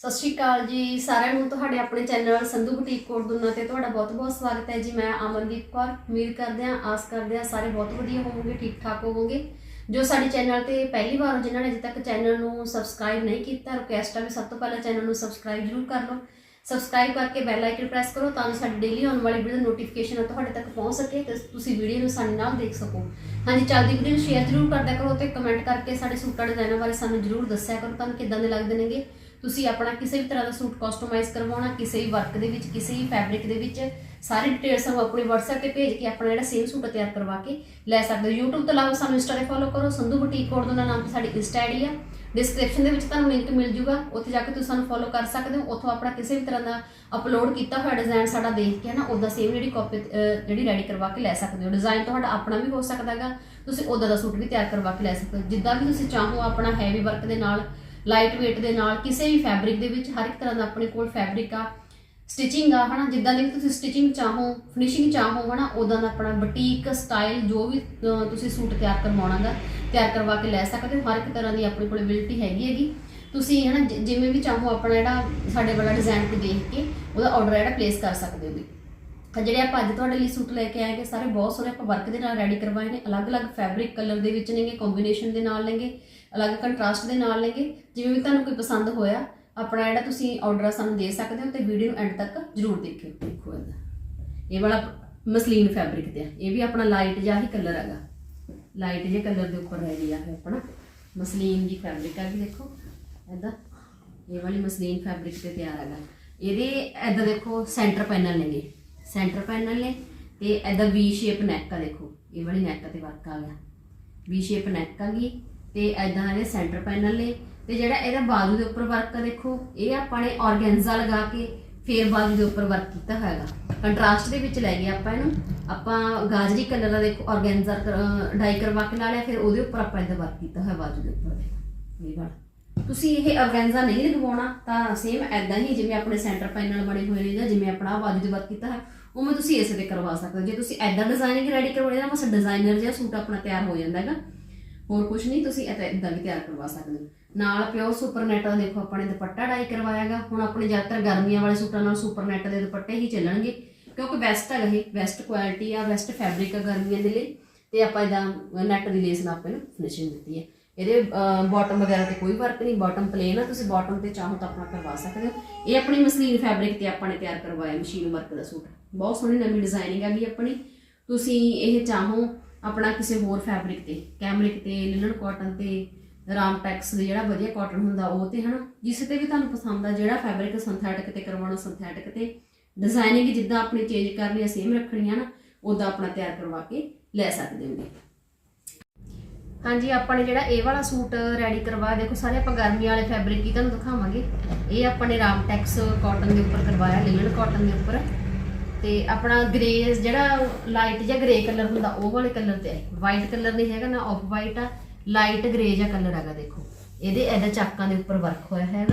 ਸਤਿ ਸ਼੍ਰੀ ਅਕਾਲ ਜੀ, ਸਾਰਿਆਂ ਨੂੰ ਤੁਹਾਡੇ ਆਪਣੇ ਚੈਨਲ ਸੰਧੂ ਬੁਟੀਕ ਕੋਟ ਦੁਨਾ ਤੇ ਤੁਹਾਡਾ ਬਹੁਤ-ਬਹੁਤ ਸਵਾਗਤ ਹੈ ਜੀ। ਮੈਂ ਅਮਨਦੀਪ ਕੌਰ, ਉਮੀਦ ਕਰਦੇ ਹਾਂ, ਆਸ ਕਰਦੇ ਹਾਂ ਸਾਰੇ ਬਹੁਤ ਵਧੀਆ ਹੋਵੋਗੇ ਠੀਕ ਠਾਕ ਹੋਵੋਗੇ। ਜੋ ਸਾਡੇ ਚੈਨਲ ਤੇ ਪਹਿਲੀ ਵਾਰ ਹੋ, ਜਿਨ੍ਹਾਂ ਨੇ ਅਜੇ ਤੱਕ ਚੈਨਲ ਨੂੰ ਸਬਸਕ੍ਰਾਈਬ ਨਹੀਂ ਕੀਤਾ ਰਿਕੁਐਸਟ ਆ ਵੀ ਸਭ ਤੋਂ ਪਹਿਲਾਂ ਚੈਨਲ ਨੂੰ ਸਬਸਕ੍ਰਾਈਬ ਜ਼ਰੂਰ ਕਰ ਲਓ। ਸਬਸਕ੍ਰਾਈਬ ਕਰਕੇ ਬੈਲ ਆਈਕਨ ਪ੍ਰੈਸ ਕਰੋ ਤਾਂ ਜੋ ਸਾਡੀ ਡੇਲੀ ਆਉਣ ਵਾਲੀ ਵੀਡੀਓ ਨੋਟੀਫਿਕੇਸ਼ਨ ਤੁਹਾਡੇ ਤੱਕ ਪਹੁੰਚ ਸਕੇ ਤੇ ਤੁਸੀਂ ਵੀਡੀਓ ਨੂੰ ਸਾਡੇ ਨਾਲ ਦੇਖ ਸਕੋ। ਹਾਂਜੀ, ਚੱਲਦੀ ਵੀਡੀਓ ਨੂੰ ਸ਼ੇਅਰ ਜ਼ਰੂਰ ਕਰਦਿਆ ਕਰੋ ਤੇ ਕਮੈਂਟ ਕਰਕੇ ਸਾਡੇ ਸੂਟਾਂ ਡਿਜ਼ਾਈਨਾਂ ਬਾਰੇ ਸਾਨੂੰ ਜ਼ਰੂਰ ਦੱਸਿਆ ਕਰੋ, ਤੁਹਾਨੂੰ ਕਿੱਦਾਂ ਦੇ ਲੱਗਦੇ ਨੇਗੇ। ਤੁਸੀਂ ਆਪਣਾ ਕਿਸੇ ਵੀ ਤਰ੍ਹਾਂ ਦਾ ਸੂਟ ਕਸਟਮਾਈਜ਼ ਕਰਵਾਉਣਾ, ਕਿਸੇ ਵੀ ਵਰਕ ਦੇ ਵਿੱਚ, ਕਿਸੇ ਵੀ ਫੈਬਰਿਕ ਦੇ ਵਿੱਚ, ਸਾਰੀ ਡਿਟੇਲ ਸਾਨੂੰ ਆਪਣੇ WhatsApp ਤੇ ਭੇਜ ਕੇ ਆਪਣਾ ਜਿਹੜਾ ਸੇਮ ਸੂਟ ਤਿਆਰ ਕਰਵਾ ਕੇ ਲੈ ਸਕਦੇ ਹੋ। YouTube ਤੋਂ ਇਲਾਵਾ ਸਾਨੂੰ Insta ਤੇ ਫੋਲੋ ਕਰੋ, ਸੰਧੂ ਬੁਟੀਕ ਕੋਡ ਦਾ ਨਾਮ ਤੇ ਸਾਡੀ Insta ਆਈਡੀ ਆ। ਡਿਸਕ੍ਰਿਪਸ਼ਨ ਦੇ ਵਿੱਚ ਤੁਹਾਨੂੰ ਲਿੰਕ ਮਿਲ ਜੂਗਾ। ਉੱਥੇ ਜਾ ਕੇ ਤੁਸੀਂ ਸਾਨੂੰ ਫੋਲੋ ਕਰ ਸਕਦੇ ਹੋ। ਉੱਥੋਂ ਆਪਣਾ ਕਿਸੇ ਵੀ ਤਰ੍ਹਾਂ ਦਾ ਅਪਲੋਡ ਕੀਤਾ ਹੋਇਆ ਡਿਜ਼ਾਈਨ ਸਾਡਾ ਦੇਖ ਕੇ ਨਾ ਉਹਦਾ ਸੇਮ ਜਿਹੜੀ ਕਾਪੀ ਜਿਹੜੀ ਰੈਡੀ ਕਰਵਾ ਕੇ ਲੈ ਸਕਦੇ ਹੋ। ਡਿਜ਼ਾਈਨ ਤੁਹਾਡਾ ਆਪਣਾ ਵੀ ਹੋ ਸਕਦਾ ਹੈਗਾ। ਤੁਸੀਂ ਉਹਦਾ ਦਾ ਸੂਟ ਵੀ ਤਿਆਰ ਕਰਵਾ ਕੇ ਲੈ ਸਕਦੇ ਹੋ। ਜਿੱਦਾਂ ਵੀ ਤੁਸੀਂ ਚਾਹੋ ਆਪਣਾ ਹੈਵੀ ਵਰਕ ਦੇ ਨਾਲ ਲਾਈਟ weight ਦੇ ਨਾਲ ਕਿਸੇ ਵੀ ਫੈਬਰਿਕ ਦੇ ਵਿੱਚ ਹਰ ਇੱਕ ਤਰ੍ਹਾਂ ਦਾ ਆਪਣੇ ਕੋਲ ਫੈਬਰਿਕ ਆ ਸਟਿਚਿੰਗ ਆ, ਹਨਾ, ਜਿੱਦਾਂ ਦੀ ਵੀ ਤੁਸੀਂ ਸਟਿਚਿੰਗ ਚਾਹੋ ਫਿਨਿਸ਼ਿੰਗ ਚਾਹੋ, ਹਨਾ ਉਦਾਂ ਦਾ ਆਪਣਾ ਬੁਟੀਕ ਸਟਾਈਲ ਜੋ ਵੀ ਤੁਸੀਂ ਸੂਟ ਤਿਆਰ ਕਰਵਾਉਣਾ ਕਰਵਾਉਣਾਗਾ ਤਿਆਰ ਕਰਵਾ ਕੇ ਲੈ ਸਕਦੇ ਹੋ, ਹਰ ਇੱਕ ਤਰ੍ਹਾਂ ਦੀ ਆਪਣੇ ਕੋਲ ਅਵੇਲਿਟੀ ਹੈਗੀ ਹੈਗੀ। ਤੁਸੀਂ, ਹਨਾ, ਜਿ- ਜਿਵੇਂ ਵੀ ਚਾਹੋ ਆਪਣਾ ਜਿਹੜਾ ਸਾਡੇ ਵਾਲਾ ਡਿਜ਼ਾਈਨ ਤੇ ਦੇਖ ਕੇ ਉਹਦਾ ਆਰਡਰ ਜਿਹੜਾ ਪਲੇਸ ਕਰ ਸਕਦੇ ਹੋ ਵੀ ਤਾਂ ਜਿਹੜੇ ਆਪਾਂ ਅੱਜ ਤੁਹਾਡੇ ਲਈ ਸੂਟ ਲੈ ਕੇ ਆਏ ਕਿ ਸਾਰੇ ਬਹੁਤ ਸੋਹਣੇ ਆਪਾਂ ਵਰਕ ਦੇ ਨਾਲ ਰੈਡੀ ਕਰਵਾਏ ਨੇ, ਅਲੱਗ-ਅਲੱਗ ਫੈਬਰਿਕ ਕਲਰ ਦੇ ਵਿੱਚ ਨੇਗੇ ਕੰਬੀਨੇਸ਼ਨ ਦੇ ਨਾਲ ਨੇਗੇ। ਅਲੱਗ ਕੰਟਰਾਸਟ ਦੇ ਨਾਲ ਨੇਗੇ। ਜਿਵੇਂ ਵੀ ਤੁਹਾਨੂੰ ਕੋਈ ਪਸੰਦ ਹੋਇਆ, ਆਪਣਾ ਜਿਹੜਾ ਤੁਸੀਂ ਆਰਡਰ ਸਾਨੂੰ ਦੇ ਸਕਦੇ ਹੋ ਤੇ ਵੀਡੀਓ ਨੂੰ ਐਂਡ ਤੱਕ ਜਰੂਰ ਦੇਖਿਓ। ਦੇਖੋ ਇਹਦਾ। ਇਹ ਵਾਲਾ ਮਸਲੀਨ ਫੈਬਰਿਕ ਤੇ ਆ। ਇਹ ਵੀ ਆਪਣਾ ਲਾਈਟ ਜਿਹਾ ਹੀ ਕਲਰ ਹੈਗਾ। ਲਾਈਟ ਜਿਹੇ ਕਲਰ ਦੇ ਉੱਪਰ ਰੈਡੀ ਆ ਇਹ ਆਪਣਾ। ਮਸਲੀਨ ਦੀ ਫੈਬਰਿਕ ਆ ਵੀ ਦੇਖੋ। ਇਹਦਾ। ਇਹ ਵਾਲੀ ਮਸਲੀਨ ਫੈਬਰਿਕ ਤੇ ਤਿਆਰ ਹੈਗਾ। ਇਹਦੇ ਐਦਾਂ ਦੇਖੋ ਸੈਂਟਰ ਪੈਨਲ ਨੇਗੇ। ਸੈਂਟਰ ਪੈਨਲ ਨੇ ਤੇ ਐਦਾਂ ਵੀ ਸ਼ੇਪ ਨੈਕ ਆ ਦੇਖੋ। ਇਹ ਵਾਲੀ ਨੈਕ ਤੇ ਵਰਕ ਆ ਗਿਆ। ਵੀ ਸ਼ੇਪ ਨੈਕ ਆ ਗਈ। ਤੇ ਐਦਾਂ ਇਹਦੇ ਸੈਂਟਰ ਪੈਨਲ ਨੇ ਤੇ ਜਿਹੜਾ ਇਹਦਾ ਬਾਜੂ ਦੇ ਉੱਪਰ ਵਰਕ ਦੇਖੋ, ਇਹ ਆਪਾਂ ਨੇ ਆਰਗੈਂਜ਼ਾ ਲਗਾ ਕੇ ਫੇਰ ਬਾਜੂ ਦੇ ਉੱਪਰ ਵਰਕ ਕੀਤਾ ਹੋਇਆਗਾ ਕੰਟਰਾਸਟ ਦੇ ਵਿੱਚ ਲੈ ਗਏ ਆਪਾਂ ਇਹਨੂੰ। ਆਪਾਂ ਗਾਜਰੀ ਕਲਰ ਦਾ ਦੇਖੋ ਆਰਗੈਂਜ਼ਾ ਡਾਈ ਕਰਵਾ ਕੇ ਲਾ ਲਿਆ, ਫਿਰ ਉਹਦੇ ਉੱਪਰ ਆਪਾਂ ਇਹਦਾ ਵਰਕ ਕੀਤਾ ਹੋਇਆ ਬਾਜੂ ਦੇ ਉੱਪਰ। ਇਹ ਵਾਲਾ। ਤੁਸੀਂ ਇਹ ਔਰਗੈਂਜਾ ਨਹੀਂ ਲਗਵਾਉਣਾ ਤਾਂ ਸੇਮ ਐਦਾਂ ਹੀ ਜਿਵੇਂ ਆਪਣੇ ਸੈਂਟਰ ਪੈਨਲ ਬਣੇ ਹੋਏ ਨੇ ਜਾਂ ਜਿਵੇਂ ਆਪਣਾ ਆਹ ਬਾਜੂ ਦੇ ਵਰਕ ਕੀਤਾ ਹੈ ਉਵੇਂ ਤੁਸੀਂ ਇਸੇ ਤੇ ਕਰਵਾ ਸਕਦੇ ਹੋ। ਜੇ ਤੁਸੀਂ ਐਦਾਂ ਡਿਜ਼ਾਈਨਿੰਗ ਰੈਡੀ ਕਰਵਾਉਣੀ ਤਾਂ ਬਸ ਡਿਜ਼ਾਈਨਰ ਜਿਹਾ ਸੂਟ ਆਪਣਾ ਤਿਆਰ ਹੋ ਜਾਂਦਾ ਹੈਗਾ। ਹੋਰ ਕੁਝ ਨਹੀਂ, ਤੁਸੀਂ ਇਹ ਇਦਾਂ ਵੀ ਤਿਆਰ ਕਰਵਾ ਸਕਦੇ ਹੋ। ਨਾਲ ਪਿਓਰ ਸੁਪਰਨੈਟ ਦਾ ਦੇਖੋ ਆਪਾਂ ਨੇ ਦੁਪੱਟਾ ਡਾਈ ਕਰਵਾਇਆਗਾ। ਹੁਣ ਆਪਣੇ ਜ਼ਿਆਦਾਤਰ ਗਰਮੀਆਂ ਵਾਲੇ ਸੂਟਾਂ ਨਾਲ ਸੁਪਰਨੈਟ ਦੇ ਦੁਪੱਟੇ ਹੀ ਚੱਲਣਗੇ। ਕਿਉਂਕਿ ਬੈਸਟ ਹੈਗਾ ਇਹ ਬੈਸਟ ਕੁਆਲਿਟੀ ਆ ਬੈਸਟ ਫੈਬਰਿਕ ਆ ਗਰਮੀਆਂ ਦੇ ਲਈ। ਤੇ ਆਪਾਂ ਇਹਦਾ ਨੈਟ ਦੀ ਲੇਸ ਨਾਲ ਆਪਾਂ ਇਹਨੂੰ ਫਿਨਿਸ਼ਿੰਗ ਦਿੱਤੀ ਹੈ। ਇਹਦੇ ਬਾਟਮ ਵਗੈਰਾ ਤੇ ਕੋਈ ਵਰਕ ਨਹੀਂ ਬਾਟਮ ਪਲੇਨ ਆ। ਤੁਸੀਂ ਬਾਟਮ ਤੇ ਚਾਹੋ ਤਾਂ ਆਪਣਾ ਕਰਵਾ ਸਕਦੇ ਹੋ। ਇਹ ਆਪਣੀ ਮਸਲੀਨ ਫੈਬਰਿਕ ਤੇ ਆਪਾਂ ਨੇ ਤਿਆਰ ਕਰਵਾਇਆ ਮਸ਼ੀਨ ਵਰਕ ਦਾ ਸੂਟ। ਬਹੁਤ ਸੋਹਣੀ ਨਵੀਂ ਡਿਜ਼ਾਈਨਿੰਗ ਹੈਗੀ ਆਪਣੀ। ਤੁਸੀਂ ਇਹ ਚਾਹੋ ਆਪਣਾ ਕਿਸੇ ਹੋਰ ਫੈਬਰਿਕ ਤੇ ਕੈਮਰਿਕ ਤੇ ਲਿਨਨ ਕਾਟਨ ਤੇ, ਰਾਮ ਟੈਕਸ ਦੇ ਜਿਹੜਾ ਵਧੀਆ ਕਾਟਨ ਹੁੰਦਾ ਉਹ ਤੇ ਹਨਾ, ਜਿਸ ਤੇ ਵੀ ਤੁਹਾਨੂੰ ਪਸੰਦ ਆ, ਜਿਹੜਾ ਫੈਬਰਿਕ ਸਿੰਥੈਟਿਕ ਤੇ ਕਰਵਾਉਣਾ ਸਿੰਥੈਟਿਕ ਤੇ ਡਿਜ਼ਾਈਨਿੰਗ ਜਿੱਦਾਂ ਆਪਣੀ ਚੇਂਜ ਕਰਨੀ ਆ ਸੇਮ ਰੱਖਣੀ ਆ ਨਾ ਉਦਾਂ ਆਪਣਾ ਤਿਆਰ ਕਰਵਾ ਕੇ ਲੈ ਸਕਦੇ ਹੋਗੇ ਹਾਂਜੀ, ਆਪਾਂ ਨੇ ਜਿਹੜਾ ਇਹ ਵਾਲਾ ਸੂਟ ਰੈਡੀ ਕਰਵਾ, ਦੇਖੋ ਸਾਰੇ ਆਪਾਂ ਗਰਮੀ ਵਾਲੇ ਫੈਬਰਿਕ ਹੀ ਤੁਹਾਨੂੰ ਦਿਖਾਵਾਂਗੇ। ਇਹ ਆਪਾਂ ਨੇ ਰਾਮ ਟੈਕਸ ਕਾਟਨ ਦੇ ਉੱਪਰ ਕਰਵਾਇਆ ਲਿਨਨ ਕਾਟਨ ਦੇ ਉੱਪਰ। ਤੇ ਆਪਣਾ ਗ੍ਰੇ ਜਿਹੜਾ ਲਾਈਟ ਜਾਂ ਗ੍ਰੇ ਕਲਰ ਹੁੰਦਾ, ਉਹ ਵਾਲੇ ਕਲਰ ਤੇ ਹੈ। ਵਾਈਟ ਕਲਰ ਨਹੀਂ ਹੈਗਾ, ਨਾ ਆਫ ਵਾਈਟ ਆ ਲਾਈਟ ਗ੍ਰੇ ਜਿਹਾ ਕਲਰ ਹੈਗਾ, ਦੇਖੋ। ਇਹਦੇ ਇਹਦਾ ਚਾਕਾਂ ਦੇ ਉੱਪਰ ਵਰਕ ਹੋਇਆ ਹੈ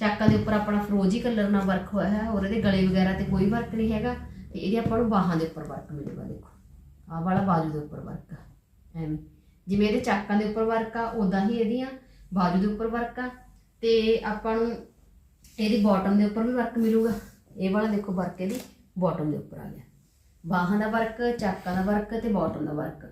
ਚਾਕਾਂ ਦੇ ਉੱਪਰ ਆਪਣਾ ਫਰੋਜੀ ਕਲਰ ਨਾਲ ਵਰਕ ਹੋਇਆ ਹੈ ਔਰ ਇਹਦੇ ਗਲੇ ਵਗੈਰਾ ਤੇ ਕੋਈ ਵਰਕ ਨਹੀਂ ਹੈਗਾ। ਤੇ ਇਹਦੇ ਆਪਾਂ ਨੂੰ ਬਾਹਾਂ ਦੇ ਉੱਪਰ ਵਰਕ ਮਿਲੂਗਾ, ਦੇਖੋ। ਆਹ ਵਾਲਾ ਬਾਜੂ ਦੇ ਉੱਪਰ ਵਰਕ ਆ। ਐਵੇਂ। ਜਿਵੇਂ ਇਹਦੇ ਚਾਕਾਂ ਦੇ ਉੱਪਰ ਵਰਕ ਆ ਉਦਾਂ ਹੀ ਇਹਦੀਆਂ ਬਾਜੂ ਦੇ ਉੱਪਰ ਵਰਕ ਆ। ਤੇ ਆਪਾਂ ਨੂੰ ਇਹਦੀ ਬਾਟਮ ਦੇ ਉੱਪਰ ਵੀ ਵਰਕ ਮਿਲੂਗਾ। ਇਹ ਵਾਲਾ ਦੇਖੋ ਵਰਕ ਇਹਦੀ। ਬਾਟਮ ਦੇ ਉੱਪਰ ਆ ਗਿਆ। ਬਾਹਾਂ ਦਾ ਵਰਕ ਚਾਕਾਂ ਦਾ ਵਰਕ ਤੇ ਬਾਟਮ ਦਾ ਵਰਕ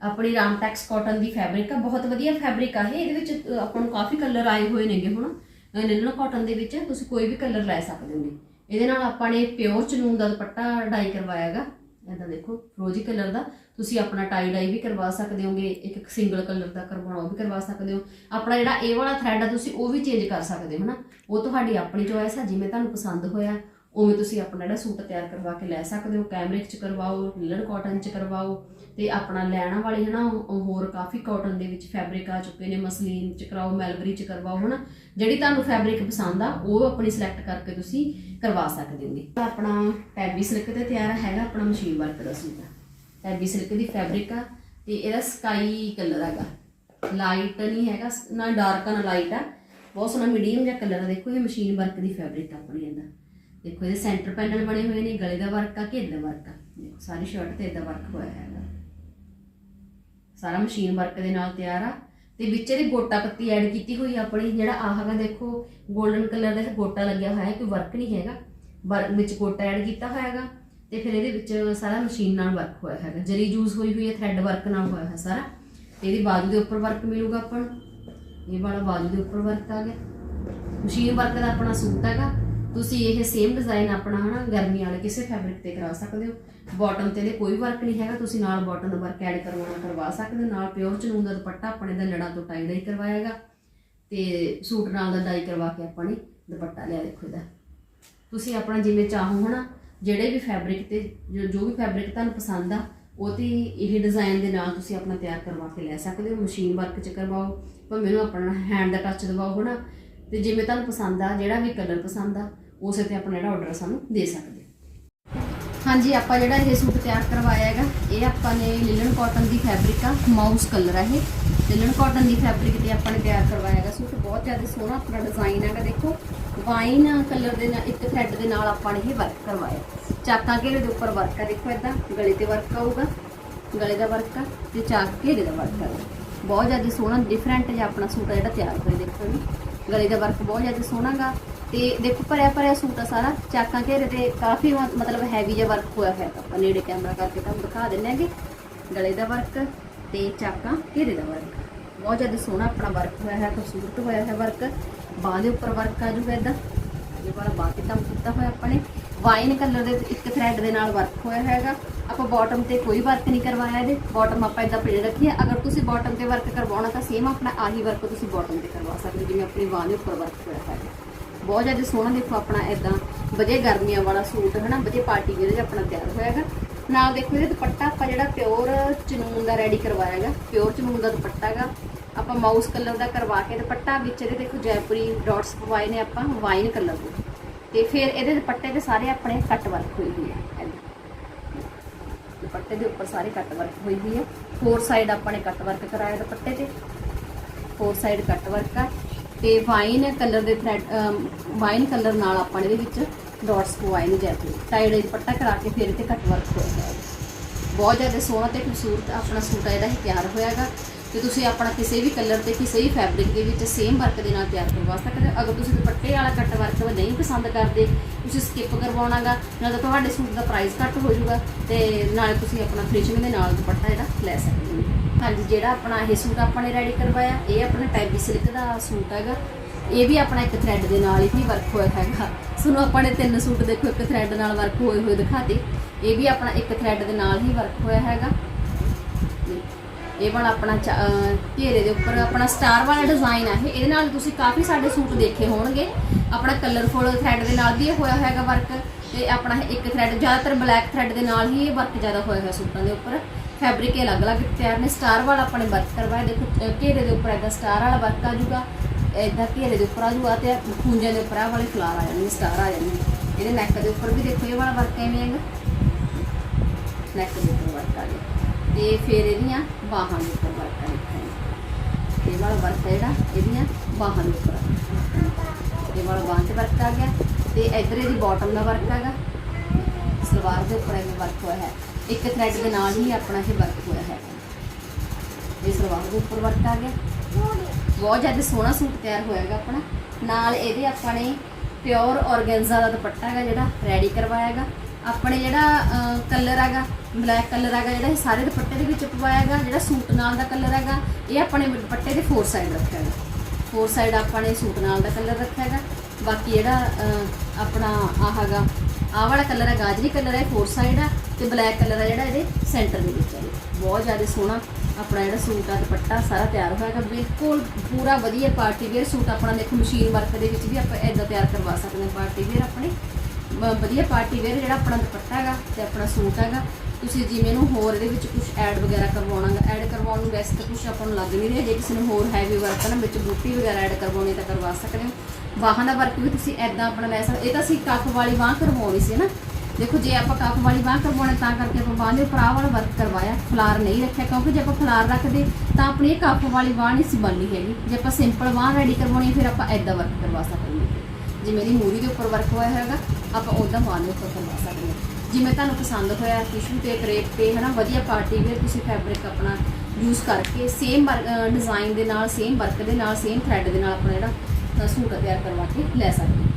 ਆਪਣੀ ਰਾਮਟੈਕਸ ਕਾਟਨ ਦੀ ਫੈਬਰਿਕ ਆ, ਬਹੁਤ ਵਧੀਆ ਫੈਬਰਿਕ ਆ ਇਹ। ਇਹਦੇ ਵਿੱਚ ਆਪਾਂ ਨੂੰ ਕਾਫੀ ਕਲਰ ਆਏ ਹੋਏ ਨੇਗੇ ਹੁਣ। ਲਿਨਨ ਕਾਟਨ ਦੇ ਵਿੱਚ ਤੁਸੀਂ ਕੋਈ ਵੀ ਕਲਰ ਲੈ ਸਕਦੇ ਹੋਗੇ ਇਹਦੇ ਨਾਲ ਆਪਾਂ ਨੇ ਪਿਓਰ ਚਨੂਨ ਦਾ ਦੁਪੱਟਾ ਡਾਈ ਕਰਵਾਇਆਗਾ ਇਹਦਾ ਦੇਖੋ ਫਰੋਜੀ ਕਲਰ ਦਾ। ਤੁਸੀਂ ਆਪਣਾ ਟਾਈ ਡਾਈ ਵੀ ਕਰਵਾ ਸਕਦੇ ਹੋਗੇ, ਇੱਕ ਸਿੰਗਲ ਕਲਰ ਦਾ ਕਰਵਾਉਣਾ, ਉਹ ਵੀ ਕਰਵਾ ਸਕਦੇ ਹੋ। ਆਪਣਾ ਜਿਹੜਾ ਇਹ ਵਾਲਾ ਥਰੈਡ ਆ, ਤੁਸੀਂ ਉਹ ਵੀ ਚੇਂਜ ਕਰ ਸਕਦੇ ਹੋ, ਹਨਾ? ਉਹ ਤੁਹਾਡੀ ਆਪਣੀ ਚੋਇਸ ਆ, ਜਿਵੇਂ ਤੁਹਾਨੂੰ ਪਸੰਦ ਹੋਇਆ। ਉਵੇਂ ਤੁਸੀਂ ਆਪਣਾ ਜਿਹੜਾ ਸੂਟ ਤਿਆਰ ਕਰਵਾ ਕੇ ਲੈ ਸਕਦੇ ਹੋ ਕੈਮਰਿਕ ਚ ਕਰਵਾਓ, ਲਿਲਨ ਕਾਟਨ ਚ ਕਰਵਾਓ ਤੇ ਆਪਣਾ ਲੈਣਾ ਵਾਲੀ ਹਨਾ, ਉਹ ਹੋਰ ਕਾਫੀ ਕਾਟਨ ਦੇ ਵਿੱਚ ਫੈਬਰਿਕ ਆ ਚੁੱਕੇ ਨੇ, ਮਸਲੀਨ ਚ ਕਰਾਓ, ਮੈਲਬਰੀ ਚ ਕਰਵਾਓ ਹਨਾ, ਜਿਹੜੀ ਤੁਹਾਨੂੰ ਫੈਬਰਿਕ ਪਸੰਦ ਆ, ਉਹ ਆਪਣੀ ਸਿਲੈਕਟ ਕਰਕੇ ਤੁਸੀਂ ਕਰਵਾ ਸਕਦੇ ਹੋਗੇ। ਆਪਣਾ ਟੈਬੀ ਸਿਲਕ ਤੇ ਤਿਆਰ ਹੈਗਾ ਆਪਣਾ ਮਸ਼ੀਨ ਵਰਕ ਦਾ ਸੂਟ। ਆ ਟੈਬੀ ਸਿਲਕ ਦੀ ਫੈਬਰਿਕ ਆ ਤੇ ਇਹਦਾ ਸਕਾਈ ਕਲਰ ਹੈਗਾ। ਲਾਈਟ ਨਹੀਂ ਹੈਗਾ, ਨਾ ਡਾਰਕ ਆ, ਨਾ ਲਾਈਟ ਆ। ਬਹੁਤ ਸੋਹਣਾ ਮੀਡੀਅਮ ਜਿਹਾ ਕਲਰ ਆ, ਦੇਖੋ ਇਹ ਮਸ਼ੀਨ ਵਰਕ ਦੀ ਫੈਬਰਿਕ ਆ ਆਪਣੀ ਇਹਦਾ। ਦੇਖੋ ਇਹਦੇ ਸੈਂਟਰ ਪੈਨਲ ਬਣੇ ਹੋਏ ਨੇ, ਗਲੇ ਦਾ ਵਰਕ ਆ ਘੇਰ ਦਾ ਵਰਕ ਆ? ਦੇਖੋ, ਸਾਰੀ ਸ਼ਰਟ ਤੇ ਇਹਦਾ ਵਰਕ ਹੋਇਆ ਹੈਗਾ ਸਾਰਾ ਮਸ਼ੀਨ ਵਰਕ ਦੇ ਨਾਲ ਤਿਆਰ ਆ। ਤੇ ਵਿੱਚ ਇਹਦੇ ਗੋਟਾ ਪੱਤੀ ਐਡ ਕੀਤੀ ਹੋਈ ਆ ਆਪਣੀ, ਜਿਹੜਾ ਆਹ ਹੈਗਾ ਦੇਖੋ 골ਡਨ ਕਲਰ ਦਾ ਗੋਟਾ ਲੱਗਿਆ ਹੋਇਆ ਹੈ ਕੋਈ ਵਰਕ ਨਹੀਂ ਹੈਗਾ। ਵਰ- ਵਿੱਚ ਗੋਟਾ ਐਡ ਕੀਤਾ ਹੋਇਆ ਹੈਗਾ। ਤੇ ਫਿਰ ਇਹਦੇ ਵਿੱਚ ਸਾਰਾ ਮਸ਼ੀਨ ਨਾਲ ਵਰਕ ਹੋਇਆ ਹੈਗਾ। ਜਰੀ ਯੂਜ਼ ਹੋਈ ਹੋਈ ਹੈ ਥ੍ਰੈਡ ਵਰਕ ਨਾਲ ਹੋਇਆ ਹੈ ਸਾਰਾ। ਤੇ ਇਹਦੀ ਬਾਜੂ ਦੇ ਉੱਪਰ ਵਰਕ ਮਿਲੂਗਾ ਆਪਾਂ ਨੂੰ। ਇਹ ਵਾਲਾ ਬਾਜੂ ਦੇ ਉੱਪਰ ਵਰਕ ਆ ਗਿਆ। ਮਸ਼ੀਨ ਵਰਕ ਦਾ ਆਪਣਾ ਸੂਟ ਹੈਗਾ। ਤੁਸੀਂ ਇਹ ਸੇਮ ਡਿਜ਼ਾਈਨ ਆਪਣਾ ਹਨਾ, ਗਰਮੀ ਵਾਲੇ ਕਿਸੇ ਫੈਬਰਿਕ ਤੇ ਕਰਾ ਸਕਦੇ ਹੋ। ਬਾਟਮ ਤੇ ਦੇ ਕੋਈ ਵਰਕ ਨਹੀਂ ਹੈਗਾ, ਤੁਸੀਂ ਨਾਲ ਬਾਟਮ ਵਰਕ ਐਡ ਕਰਵਾਉਣਾ, ਕਰਵਾ ਸਕਦੇ ਹੋ। ਨਾਲ ਪਿਓਰ ਚਨੂਨ ਦਾ ਦੁਪੱਟਾ ਆਪਣੇ ਦਾ ਲੜਾ ਤੋਂ ਟਾਈ ਦਾ ਹੀ ਕਰਵਾਇਆਗਾ ਤੇ ਸੂਟ ਨਾਲ ਦਾ ਡਾਈ ਕਰਵਾ ਕੇ ਆਪਾਂ ਨੇ ਦੁਪੱਟਾ ਲਿਆ ਦੇਖੋ ਇਹਦਾ। ਤੁਸੀਂ ਆਪਣਾ ਜਿਵੇਂ ਚਾਹੋ ਹਨਾ, ਜਿਹੜੇ ਵੀ ਫੈਬਰਿਕ ਤੇ, ਜੋ ਜੋ ਵੀ ਫੈਬਰਿਕ ਤੁਹਾਨੂੰ ਪਸੰਦ ਆ, ਉਹ ਤੇ ਇਹ ਡਿਜ਼ਾਈਨ ਦੇ ਨਾਲ ਤੁਸੀਂ ਆਪਣਾ ਤਿਆਰ ਕਰਵਾ ਕੇ ਲੈ ਸਕਦੇ ਹੋ। ਮਸ਼ੀਨ ਵਰਕ ਚ ਕਰਵਾਓ, ਭਾਵੇਂ ਮੈਨੂੰ ਆਪਣਾ ਹੈਂਡ ਦਾ ਟੱਚ ਦਿਵਾਓ ਹਨਾ। ਤੇ ਜਿਵੇਂ ਤੁਹਾਨੂੰ ਪਸੰਦ ਆ, ਜਿਹੜਾ ਵੀ ਕਲਰ ਪਸੰਦ ਆ ਉਸੇ ਤੇ ਆਪਣਾ ਜਿਹੜਾ ਆਰਡਰ ਸਾਨੂੰ ਦੇ ਸਕਦੇ ਹਾਂਜੀ, ਆਪਾਂ ਜਿਹੜਾ ਇਹ ਸੂਟ ਤਿਆਰ ਕਰਵਾਇਆ ਹੈਗਾ, ਇਹ ਆਪਾਂ ਨੇ ਲਿਲਨ ਕਾਟਨ ਦੀ ਫੈਬਰਿਕ ਆ ਮਾਊਸ ਕਲਰ ਆ ਇਹ। ਲਿਲਨ ਕਾਟਨ ਦੀ ਫੈਬਰਿਕ ਤੇ ਆਪਾਂ ਨੇ ਤਿਆਰ ਕਰਵਾਇਆ ਹੈਗਾ ਸੂਟ, ਬਹੁਤ ਜ਼ਿਆਦਾ ਸੋਹਣਾ ਆਪਣਾ ਡਿਜ਼ਾਈਨ ਹੈਗਾ, ਦੇਖੋ। ਵਾਈਨ ਕਲਰ ਦੇ ਨਾਲ, ਇੱਕ ਥ੍ਰੈਡ ਦੇ ਨਾਲ ਆਪਾਂ ਨੇ ਇਹ ਵਰਕ ਕਰਵਾਇਆ। ਚਾਕਾਂ ਘੇਰੇ ਦੇ ਉੱਪਰ ਵਰਕ ਆ, ਦੇਖੋ ਇਦਾਂ ਗਲੇ ਤੇ ਵਰਕ ਆਊਗਾ। ਗਲੇ ਦਾ ਵਰਕ ਆ ਤੇ ਚਾਕ ਘੇਰੇ ਦਾ ਵਰਕ ਆ। ਬਹੁਤ ਜ਼ਿਆਦਾ ਸੋਹਣਾ ਡਿਫਰੈਂਟ ਜਿਹਾ ਆਪਣਾ ਸੂਟ ਆ ਜਿਹੜਾ ਤਿਆਰ ਹੋਇਆ, ਦੇਖੋ ਜੀ। ਗਲੇ ਦਾ ਵਰਕ ਬਹੁਤ ਜ਼ਿਆਦਾ ਸੋਹਣਾ ਗਾ ਤੇ ਦੇਖੋ ਭਰਿਆ ਭਰਿਆ ਸੂਟ ਆ ਸਾਰਾ ਚਾਕਾਂ ਘੇਰੇ ਤੇ ਕਾਫੀ ਮਤਲਬ ਹੈਵੀ ਜਿਹਾ ਵਰਕ ਹੋਇਆ ਹੈ ਆਪਾਂ ਨੇੜੇ ਕੈਮਰਾ ਕਰਕੇ ਤੁਹਾਨੂੰ ਦਿਖਾ ਦਿੰਨੇ ਆਗੇ ਗਲੇ ਦਾ ਵਰਕ ਤੇ ਚਾਕਾਂ ਘੇਰੇ ਦਾ ਵਰਕ ਬਹੁਤ ਜ਼ਿਆਦਾ ਸੋਹਣਾ ਆਪਣਾ ਵਰਕ ਹੋਇਆ ਹੈ ਖੂਬਸੂਰਤ ਹੋਇਆ ਹੈ ਵਰਕ ਬਾਹ ਦੇ ਉੱਪਰ ਵਰਕ ਆ ਜੂਗਾ ਇਦਾਂ ਇਹ ਵਾਲਾ ਬਾਹ ਤੇ ਕੰਮ ਕੀਤਾ ਹੋਇਆ ਆਪਾਂ ਨੇ। ਵਾਈਨ ਕਲਰ ਦੇ ਇੱਕ ਥ੍ਰੈਡ ਦੇ ਨਾਲ ਵਰਕ ਹੋਇਆ ਹੈਗਾ। ਆਪਾਂ ਬਾਟਮ ਤੇ ਕੋਈ ਵਰਕ ਨਹੀਂ ਕਰਵਾਇਆ ਇਹਦੇ। ਬਾਟਮ ਆਪਾਂ ਇਦਾਂ ਪੇੜ ਰੱਖੀ ਹੈ ਅਗਰ ਤੁਸੀਂ ਬਾਟਮ ਤੇ ਵਰਕ ਕਰਵਾਉਣਾ ਤਾਂ ਸੇਮ ਆਪਣਾ ਆਹੀ ਵਰਕ ਤੁਸੀਂ ਬਾਟਮ ਤੇ ਕਰਵਾ ਸਕਦੇ ਹੋ, ਜਿਵੇਂ ਆਪਣੀ ਬਾਹ ਦੇ ਉੱਪਰ ਵਰਕ ਹੋਇਆ ਹੈ ਬਹੁਤ ਜ਼ਿਆਦਾ ਸੋਹਣਾ, ਦੇਖੋ ਆਪਣਾ ਇਦਾਂ ਵਧੀਆ ਗਰਮੀਆਂ ਵਾਲਾ ਸੂਟ, ਹਨਾ ਵਧੀਆ ਪਾਰਟੀ ਵੇਅਰ ਜਿਹਾ ਆਪਣਾ ਤਿਆਰ ਹੋਇਆ ਹੈਗਾ। ਨਾਲ ਦੇਖੋ ਇਹਦੇ ਦੁਪੱਟਾ ਆਪਾਂ ਜਿਹੜਾ ਪਿਓਰ ਚਨੂਨ ਦਾ ਰੈਡੀ ਕਰਵਾਇਆ ਹੈਗਾ ਪਿਓਰ ਚਨੂਨ ਦਾ ਦੁਪੱਟਾ ਹੈਗਾ। ਆਪਾਂ ਮਾਊਸ ਕਲਰ ਦਾ ਕਰਵਾ ਕੇ ਦੁਪੱਟਾ ਵਿੱਚ ਇਹਦੇ ਦੇਖੋ ਜੈਪੁਰੀ ਡਾਟਸ ਪਵਾਏ ਨੇ ਆਪਾਂ ਵਾਈਨ ਕਲਰ ਦੇ। ਤੇ ਫਿਰ ਇਹਦੇ ਦੁਪੱਟੇ ਤੇ ਸਾਰੇ ਆਪਣੇ ਕੱਟ ਵਰਕ ਹੋਈ ਹੋਈ ਹੈ ਦੁਪੱਟੇ ਦੇ ਉੱਪਰ ਸਾਰੇ ਕੱਟ ਵਰਕ ਹੋਈ ਹੋਈ ਹੈ ਫੋਰ ਸਾਈਡ ਆਪਾਂ ਨੇ ਕੱਟ ਵਰਕ ਕਰਾਇਆ ਦੁਪੱਟੇ ਤੇ। ਫੋਰ ਸਾਈਡ ਕੱਟ ਵਰਕ ਆ। ਤੇ ਵਾਈਨ ਕਲਰ ਦੇ ਥ੍ਰੈਡ ਵਾਈਨ ਕਲਰ ਨਾਲ ਆਪਾਂ ਇਹਦੇ ਵਿੱਚ ਡਾਟਸ ਪਵਾਏ ਨੇ ਜੈਪੁਰੀ। ਟਾਈਡ ਦੁਪੱਟਾ ਕਰਾ ਕੇ ਫਿਰ ਤੇ ਕੱਟ ਵਰਕ ਹੋਇਆ ਹੈ ਬਹੁਤ ਜ਼ਿਆਦਾ ਸੋਹਣਾ ਤੇ ਖੂਬਸੂਰਤ ਆਪਣਾ ਸੂਟ ਆ ਜਿਹੜਾ ਇਹ ਤਿਆਰ ਹੋਇਆਗਾ। ਤੇ ਤੁਸੀਂ ਆਪਣਾ ਕਿਸੇ ਵੀ ਕਲਰ ਤੇ ਕਿਸੇ ਵੀ ਫੈਬਰਿਕ ਦੇ ਵਿੱਚ ਸੇਮ ਵਰਕ ਦੇ ਨਾਲ ਤਿਆਰ ਕਰਵਾ ਸਕਦੇ ਹੋ। ਅਗਰ ਤੁਸੀਂ ਦੁਪੱਟੇ ਵਾਲਾ ਕੱਟ ਵਰਕ ਨਹੀਂ ਪਸੰਦ ਕਰਦੇ, ਤੁਸੀਂ ਸਕਿਪ ਕਰਵਾਉਣਾਗਾ, ਨਾਲ ਤਾਂ ਤੁਹਾਡੇ ਸੂਟ ਦਾ ਪ੍ਰਾਈਸ ਘੱਟ ਹੋ ਜਾਊਗਾ ਤੇ ਨਾਲੇ ਤੁਸੀਂ ਆਪਣਾ ਫਿਨਿਸ਼ਿੰਗ ਦੇ ਨਾਲ ਦੁਪੱਟਾ ਜਿਹੜਾ ਲੈ ਸਕਦੇ ਹੋ। ਹਾਂਜੀ, ਜਿਹੜਾ ਆਪਣਾ ਇਹ ਸੂਟ ਆਪਾਂ ਨੇ ਰੈਡੀ ਕਰਵਾਇਆ, ਇਹ ਆਪਣਾ ਟੈਬੀ ਸਿਲਕ ਦਾ ਸੂਟ ਹੈਗਾ। ਇਹ ਵੀ ਆਪਣਾ ਇੱਕ ਥ੍ਰੈਡ ਦੇ ਨਾਲ ਹੀ ਵਰਕ ਹੋਇਆ ਹੈਗਾ। ਤੁਹਾਨੂੰ ਆਪਾਂ ਨੇ ਤਿੰਨ ਸੂਟ ਦੇਖੋ, ਇੱਕ ਥ੍ਰੈਡ ਨਾਲ ਵਰਕ ਹੋਏ ਹੋਏ ਦਿਖਾਤੇ। ਇਹ ਵੀ ਆਪਣਾ ਇੱਕ ਥ੍ਰੈਡ ਦੇ ਨਾਲ ਹੀ ਵਰਕ ਹੋਇਆ ਹੈਗਾ। ਇਹ ਵਾਲਾ ਆਪਣਾ ਘੇਰੇ ਦੇ ਉੱਪਰ ਆਪਣਾ ਸਟਾਰ ਵਾਲਾ ਡਿਜ਼ਾਈਨ ਆ ਇਹਦੇ ਨਾਲ ਤੁਸੀਂ ਕਾਫੀ ਸਾਡੇ ਸੂਟ ਦੇਖੇ ਹੋਣਗੇ। ਆਪਣਾ ਕਲਰਫੁਲ ਥ੍ਰੈਡ ਦੇ ਨਾਲ ਵੀ ਇਹ ਹੋਇਆ ਹੈਗਾ ਵਰਕ ਤੇ ਆਪਣਾ ਇੱਕ ਥ੍ਰੈਡ ਜ਼ਿਆਦਾਤਰ ਬਲੈਕ ਥ੍ਰੈਡ ਦੇ ਨਾਲ ਹੀ ਇਹ ਵਰਕ ਜ਼ਿਆਦਾ ਹੋਇਆ ਹੋਇਆ ਸੂਟਾਂ ਦੇ ਉੱਪਰ। ਫੈਬਰਿਕ ਅਲੱਗ-ਅਲੱਗ ਤਿਆਰ ਨੇ। ਸਟਾਰ ਵਾਲਾ ਆਪਣੇ ਵਰਕ ਕਰਵਾਇਆ ਦੇਖੋ ਘੇਰੇ ਦੇ ਉੱਪਰ ਇਹਦਾ ਸਟਾਰ ਵਾਲਾ ਵਰਕ ਆ ਜਾਊਗਾ। ਇਦਾਂ ਘੇਰੇ ਦੇ ਉੱਪਰ ਆ ਜੂਗਾ ਤੇ ਖੂੰਜੇ ਦੇ ਉੱਪਰ ਆ ਵਾਲੇ ਫਲਾਰ ਆ ਜਾਣਗੇ ਸਟਾਰ ਆ ਜਾਣਗੇ ਇਹਦੇ ਨੈਕ ਦੇ ਉੱਪਰ ਵੀ ਦੇਖੋ, ਇਹ ਵਾਲਾ ਵਰਕ ਐਵੇਂ ਹੈਗਾ। ਨੈਕ ਦੇ ਉੱਪਰ ਵਰਕ ਆ ਗਿਆ ਤੇ ਫਿਰ ਇਹਦੀਆਂ ਬਾਹਾਂ ਦੇ ਉੱਪਰ ਵਰਕ ਆ ਦੇਖੋ ਇਹ ਵਾਲਾ ਵਰਕ ਜਿਹੜਾ, ਇਹਦੀਆਂ ਬਾਹਾਂ ਦੇ ਉੱਪਰ। ਆ। ਇਹ ਵਾਲਾ ਬਾਹਾਂ ਤੇ ਵਰਕ ਆ ਗਿਆ। ਤੇ ਇੱਧਰ ਇਹਦੀ ਬਾਟਮ ਦਾ ਵਰਕ ਹੈਗਾ। ਸਲਵਾਰ ਦੇ ਉੱਪਰ ਇਹ ਵਰਕ ਹੋਇਆ ਹੈ। ਇੱਕ ਥ੍ਰੈਡ ਦੇ ਨਾਲ ਹੀ ਆਪਣਾ ਇਹ ਵਰਕ ਹੋਇਆ ਹੈ। ਇਹ ਸਲਵਾਰ ਦੇ ਉੱਪਰ ਵਰਕ ਆ ਗਿਆ। ਬਹੁਤ ਜ਼ਿਆਦਾ ਸੋਹਣਾ ਸੂਟ ਤਿਆਰ ਹੋਇਆਗਾ ਆਪਣਾ। ਨਾਲ ਇਹਦੇ ਆਪਾਂ ਨੇ ਪਿਓਰ ਔਰਗੈਂਜ਼ਾ ਦਾ ਦੁਪੱਟਾ ਹੈਗਾ ਜਿਹੜਾ ਰੈਡੀ ਕਰਵਾਇਆ ਹੈਗਾ ਆਪਣੇ ਜਿਹੜਾ ਕਲਰ ਹੈਗਾ ਬਲੈਕ ਕਲਰ ਹੈਗਾ ਜਿਹੜਾ ਇਹ ਸਾਰੇ ਦੁਪੱਟੇ ਦੇ ਵਿੱਚ ਪਵਾਇਆ ਹੈਗਾ ਜਿਹੜਾ ਸੂਟ ਨਾਲ ਦਾ ਕਲਰ ਹੈਗਾ, ਇਹ ਆਪਣੇ ਦੁਪੱਟੇ ਦੇ ਫੋਰ ਸਾਈਡ ਰੱਖਿਆ ਹੈਗਾ ਫੋਰ ਸਾਈਡ ਆਪਾਂ ਨੇ ਸੂਟ ਨਾਲ ਦਾ ਕਲਰ ਰੱਖਿਆ ਹੈਗਾ ਬਾਕੀ ਜਿਹੜਾ ਆਪਣਾ ਆਹ ਹੈਗਾ ਆਹ ਵਾਲਾ ਕਲਰ ਹੈ, ਗਾਜਰੀ ਕਲਰ ਹੈ ਫੋਰ ਸਾਈਡ ਆ ਤੇ ਬਲੈਕ ਕਲਰ ਆ ਜਿਹੜਾ ਇਹਦੇ ਸੈਂਟਰ ਦੇ ਵਿੱਚ ਹੈ ਬਹੁਤ ਜ਼ਿਆਦਾ ਸੋਹਣਾ ਆਪਣਾ ਜਿਹੜਾ ਸੂਟ ਆ, ਦੁਪੱਟਾ ਸਾਰਾ ਤਿਆਰ ਹੋਇਆ। ਹੈਗਾ ਬਿਲਕੁਲ ਪੂਰਾ ਵਧੀਆ ਪਾਰਟੀ ਵੇਅਰ ਸੂਟ ਆਪਣਾ ਦੇਖੋ ਮਸ਼ੀਨ ਵਰਕ ਦੇ ਵਿੱਚ ਵੀ ਆਪਾਂ ਇਦਾਂ ਤਿਆਰ ਕਰਵਾ ਸਕਦੇ ਹਾਂ, ਪਾਰਟੀ ਵੇਅਰ ਆਪਣੇ। ਵਧੀਆ ਪਾਰਟੀ ਵੇਅਰ ਜਿਹੜਾ ਆਪਣਾ ਦੁਪੱਟਾ ਹੈਗਾ ਤੇ ਆਪਣਾ ਸੂਟ ਹੈਗਾ, ਤੁਸੀਂ ਜਿਵੇਂ ਨੂੰ ਹੋਰ ਇਹਦੇ ਵਿੱਚ ਕੁਝ ਐਡ ਵਗੈਰਾ ਕਰਵਾਉਣਾਗਾ ਐਡ ਕਰਵਾਉਣ ਨੂੰ ਵੈਸੇ ਤਾਂ ਕੁਝ ਆਪਾਂ ਨੂੰ ਲੱਗ ਨਹੀਂ ਰਿਹਾ, ਜੇ ਕਿਸੇ ਨੂੰ ਹੋਰ ਹੈਵੀ ਵਰਕ ਨਾ, ਵਿੱਚ ਬੂਟੀ ਵਗੈਰਾ ਐਡ ਕਰਵਾਉਣੀ ਤਾਂ ਕਰਵਾ ਸਕਦੇ ਹੋ। ਬਾਹਾਂ ਦਾ ਵਰਕ ਵੀ ਤੁਸੀਂ ਐਦਾਂ ਆਪਣਾ ਲੈ ਸਕਦੇ ਇਹ ਤਾਂ ਅਸੀਂ ਕੱਫ ਵਾਲੀ ਬਾਹ ਕਰਵਾਉਣੀ ਸੀ ਨਾ। ਦੇਖੋ, ਜੇ ਆਪਾਂ ਕੱਪ ਵਾਲੀ ਬਾਹ ਕਰਵਾਉਣਾ, ਤਾਂ ਕਰਕੇ ਆਪਾਂ ਬਾਹ ਦੇ ਉੱਪਰ ਆਹ ਵਾਲਾ ਵਰਕ ਕਰਵਾਇਆ, ਫਲਾਰ ਨਹੀਂ ਰੱਖਿਆ, ਕਿਉਂਕਿ ਜੇ ਆਪਾਂ ਫਲਾਰ ਰੱਖਦੇ, ਤਾਂ ਆਪਣੀ ਇਹ ਕੱਪ ਵਾਲੀ ਬਾਹ ਨਹੀਂ ਸੀ ਬਣਨੀ ਹੈਗੀ। ਜੇ ਆਪਾਂ ਸਿੰਪਲ ਬਾਹ ਰੈਡੀ ਕਰਵਾਉਣੀ, ਫਿਰ ਆਪਾਂ ਐਦਾਂ ਵਰਕ ਕਰਵਾ ਸਕਦੇ ਹਾਂ। ਜਿਵੇਂ ਦੀ ਮੂਵੀ ਦੇ ਉੱਪਰ ਵਰਕ ਹੋਇਆ ਹੈਗਾ, ਆਪਾਂ ਉਹਦਾ ਬਾਹ ਦੇ ਉੱਪਰ ਕਰਵਾ ਸਕਦੇ ਹਾਂ। ਜਿਵੇਂ ਤੁਹਾਨੂੰ ਪਸੰਦ ਹੋਇਆ ਟਿਸ਼ੂ ਤੇ ਕਰੇਪ ਤੇ, ਹਨਾ, ਵਧੀਆ ਪਾਰਟੀ ਵੇਅਰ ਤੁਸੀਂ ਫੈਬਰਿਕ ਆਪਣਾ ਯੂਜ਼ ਕਰਕੇ ਸੇਮ ਡਿਜ਼ਾਈਨ ਦੇ ਨਾਲ ਸੇਮ ਵਰਕ ਦੇ ਨਾਲ ਸੇਮ ਥ੍ਰੈਡ ਦੇ ਨਾਲ ਆਪਣਾ ਜਿਹੜਾ ਸੂਟ ਤਿਆਰ ਕਰਵਾ ਕੇ ਲੈ ਸਕਦੇ ਹਾਂ।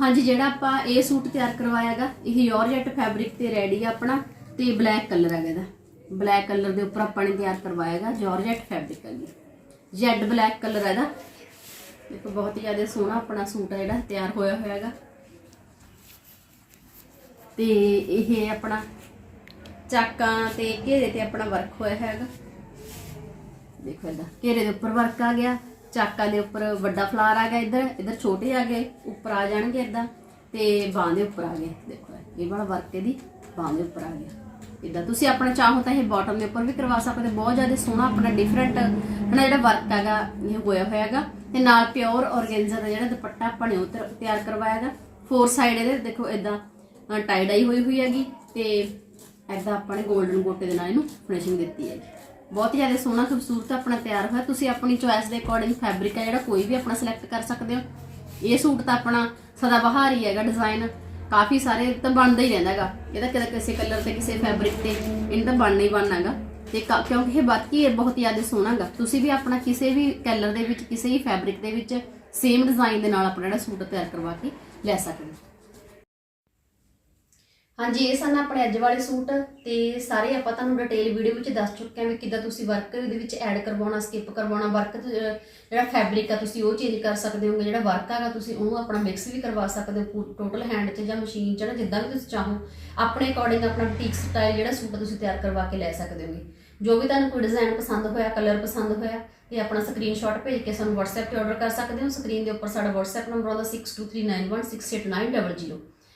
ਹਾਂਜੀ, ਜਿਹੜਾ ਆਪਾਂ ਇਹ ਸੂਟ ਤਿਆਰ ਕਰਵਾਇਆਗਾ ਇਹ ਯੋਰਜੈਟ ਫੈਬਰਿਕ ਤੇ ਰੈਡੀ ਆ ਆਪਣਾ, ਤੇ ਬਲੈਕ ਕਲਰ ਹੈਗਾ ਇਹਦਾ। ਬਲੈਕ ਕਲਰ ਦੇ ਉੱਪਰ ਆਪਾਂ ਨੇ ਤਿਆਰ ਕਰਵਾਇਆਗਾ ਜਾਰਜੈਟ ਫੈਬਰਿਕ ਹੈਗੀ। ਜੈਡ ਬਲੈਕ ਕਲਰ ਹੈ ਇਹਦਾ। ਦੇਖੋ ਬਹੁਤ ਹੀ ਜ਼ਿਆਦਾ ਸੋਹਣਾ ਆਪਣਾ ਸੂਟ ਹੈ ਜਿਹੜਾ, ਤਿਆਰ ਹੋਇਆ ਹੋਇਆ ਹੈਗਾ ਤੇ ਇਹ ਆਪਣਾ ਚਾਕਾਂ ਤੇ ਘੇਰੇ ਤੇ ਆਪਣਾ ਵਰਕ ਹੋਇਆ ਹੈਗਾ ਦੇਖੋ ਇਹਦਾ ਘੇਰੇ ਦੇ ਉੱਪਰ ਵਰਕ ਆ ਗਿਆ, ਚਾਕਾਂ ਦੇ ਉੱਪਰ ਵੱਡਾ ਫਲਾਰ ਆ ਗਿਆ ਇੱਧਰ ਇੱਧਰ ਛੋਟੇ ਆ ਗਏ, ਉੱਪਰ ਆ ਜਾਣਗੇ ਇਦਾਂ, ਤੇ ਬਾਹਾਂ ਦੇ ਉੱਪਰ ਆ ਗਏ। ਦੇਖੋ ਇਹ ਵਾਲਾ ਵਰਕ ਇਹਦੀ ਬਾਹਾਂ ਦੇ ਉੱਪਰ ਆ ਗਿਆ। ਇਦਾਂ, ਤੁਸੀਂ ਆਪਣਾ ਚਾਹੋ ਤਾਂ ਇਹ ਬਾਟਮ ਦੇ ਉੱਪਰ ਵੀ ਕਰਵਾ ਸਕਦੇ ਬਹੁਤ ਜ਼ਿਆਦਾ ਸੋਹਣਾ ਆਪਣਾ ਡਿਫਰੈਂਟ ਹਨਾ ਜਿਹੜਾ ਵਰਕ ਹੈਗਾ, ਇਹ ਹੋਇਆ ਹੋਇਆ ਹੈਗਾ ਤੇ ਨਾਲ ਪਿਓਰ ਔਰਗੈਂਜ਼ਾ ਦਾ ਜਿਹੜਾ ਦੁਪੱਟਾ ਆਪਾਂ ਨੇ ਉਹ ਤਿਆਰ- ਕਰਵਾਇਆ ਹੈਗਾ ਫੋਰ ਸਾਈਡ ਇਹਦੇ, ਦੇਖੋ ਇਦਾਂ ਟਾਈ ਡਾਈ ਹੋਈ ਹੋਈ ਹੈਗੀ ਤੇ ਐਦਾਂ ਆਪਾਂ ਨੇ 골ਡਨ ਗੋਟੇ ਦੇ ਨਾਲ ਇਹਨੂੰ ਫਿਨਿਸ਼ਿੰਗ ਦਿੱਤੀ ਹੈਗੀ। ਬਹੁਤ ਹੀ ਜ਼ਿਆਦਾ ਸੋਹਣਾ ਖੂਬਸੂਰਤ ਆਪਣਾ ਤਿਆਰ ਹੋਇਆ। ਤੁਸੀਂ ਆਪਣੀ ਚੋਇਸ ਦੇ ਅਕੋਰਡਿੰਗ ਫੈਬਰਿਕ ਹੈ ਜਿਹੜਾ ਕੋਈ ਵੀ ਆਪਣਾ ਸਿਲੈਕਟ ਕਰ ਸਕਦੇ ਹੋ। ਇਹ ਸੂਟ ਤਾਂ ਆਪਣਾ ਸਦਾ ਬਹਾਰ ਹੀ ਹੈਗਾ ਡਿਜ਼ਾਈਨ ਕਾਫੀ ਸਾਰੇ ਤਾਂ ਬਣਦਾ ਹੀ ਰਹਿੰਦਾ ਹੈਗਾ। ਇਹਦਾ ਕਿਤੇ ਕਿਸੇ ਕਲਰ ਤੇ, ਕਿਸੇ ਫੈਬਰਿਕ ਤੇ, ਇਹਨਾਂ ਤਾਂ ਬਣਨਾ ਹੀ ਬਣਨਾ ਹੈਗਾ। ਤੇ ਕ ਕਿਉਂਕਿ ਇਹ ਬਾਕੀ ਇਹ ਬਹੁਤ ਜ਼ਿਆਦਾ ਸੋਹਣਾ ਹੈਗਾ ਤੁਸੀਂ ਵੀ ਆਪਣਾ ਕਿਸੇ ਵੀ ਕਲਰ ਦੇ ਵਿੱਚ, ਕਿਸੇ ਵੀ ਫੈਬਰਿਕ ਦੇ ਵਿੱਚ ਸੇਮ ਡਿਜ਼ਾਈਨ ਦੇ ਨਾਲ ਆਪਣਾ ਜਿਹੜਾ ਸੂਟ ਤਿਆਰ ਕਰਵਾ ਕੇ ਲੈ ਸਕਦੇ ਹੋ। ਹਾਂਜੀ, ਇਹ ਸਨ ਆਪਣੇ ਅੱਜ ਵਾਲੇ ਸੂਟ ਤੇ ਸਾਰੇ ਆਪਾਂ ਤੁਹਾਨੂੰ ਡਿਟੇਲ ਵੀਡੀਓ ਵਿੱਚ ਦੱਸ ਚੁੱਕੇ ਹਾਂ ਵੀ ਕਿੱਦਾਂ ਤੁਸੀਂ ਵਰਕ ਦੇ ਵਿੱਚ ਐਡ ਕਰਵਾਉਣਾ ਸਕਿਪ ਕਰਵਾਉਣਾ ਵਰਕ ਜਿਹੜਾ ਫੈਬਰਿਕ ਆ, ਤੁਸੀਂ ਉਹ ਚੇਂਜ ਕਰ ਸਕਦੇ ਹੋਗੇ, ਜਿਹੜਾ ਵਰਕ ਹੈਗਾ, ਤੁਸੀਂ ਉਹਨੂੰ ਆਪਣਾ ਮਿਕਸ ਵੀ ਕਰਵਾ ਸਕਦੇ ਹੋ ਟੋਟਲ ਹੈਂਡ 'ਚ ਜਾਂ ਮਸ਼ੀਨ 'ਚ ਨਾ ਜਿੱਦਾਂ ਵੀ ਤੁਸੀਂ ਚਾਹੋ। ਆਪਣੇ ਅਕੋਰਡਿੰਗ ਆਪਣਾ ਬੁਟੀਕ ਸਟਾਈਲ ਜਿਹੜਾ ਸੂਟ ਤੁਸੀਂ ਤਿਆਰ ਕਰਵਾ ਕੇ ਲੈ ਸਕਦੇ ਹੋਗੇ। ਜੋ ਵੀ ਤੁਹਾਨੂੰ ਕੋਈ ਡਿਜ਼ਾਈਨ ਪਸੰਦ ਹੋਇਆ ਕਲਰ ਪਸੰਦ ਹੋਇਆ ਤੇ ਆਪਣਾ ਸਕਰੀਨਸ਼ਾਟ ਭੇਜ ਕੇ ਸਾਨੂੰ WhatsApp ਤੇ ਆਰਡਰ ਕਰ ਸਕਦੇ ਹੋ। ਸਕਰੀਨ ਦੇ ਉੱਪਰ ਸਾਡਾ WhatsApp ਨੰਬਰ ਆਉਂਦਾ 6239168900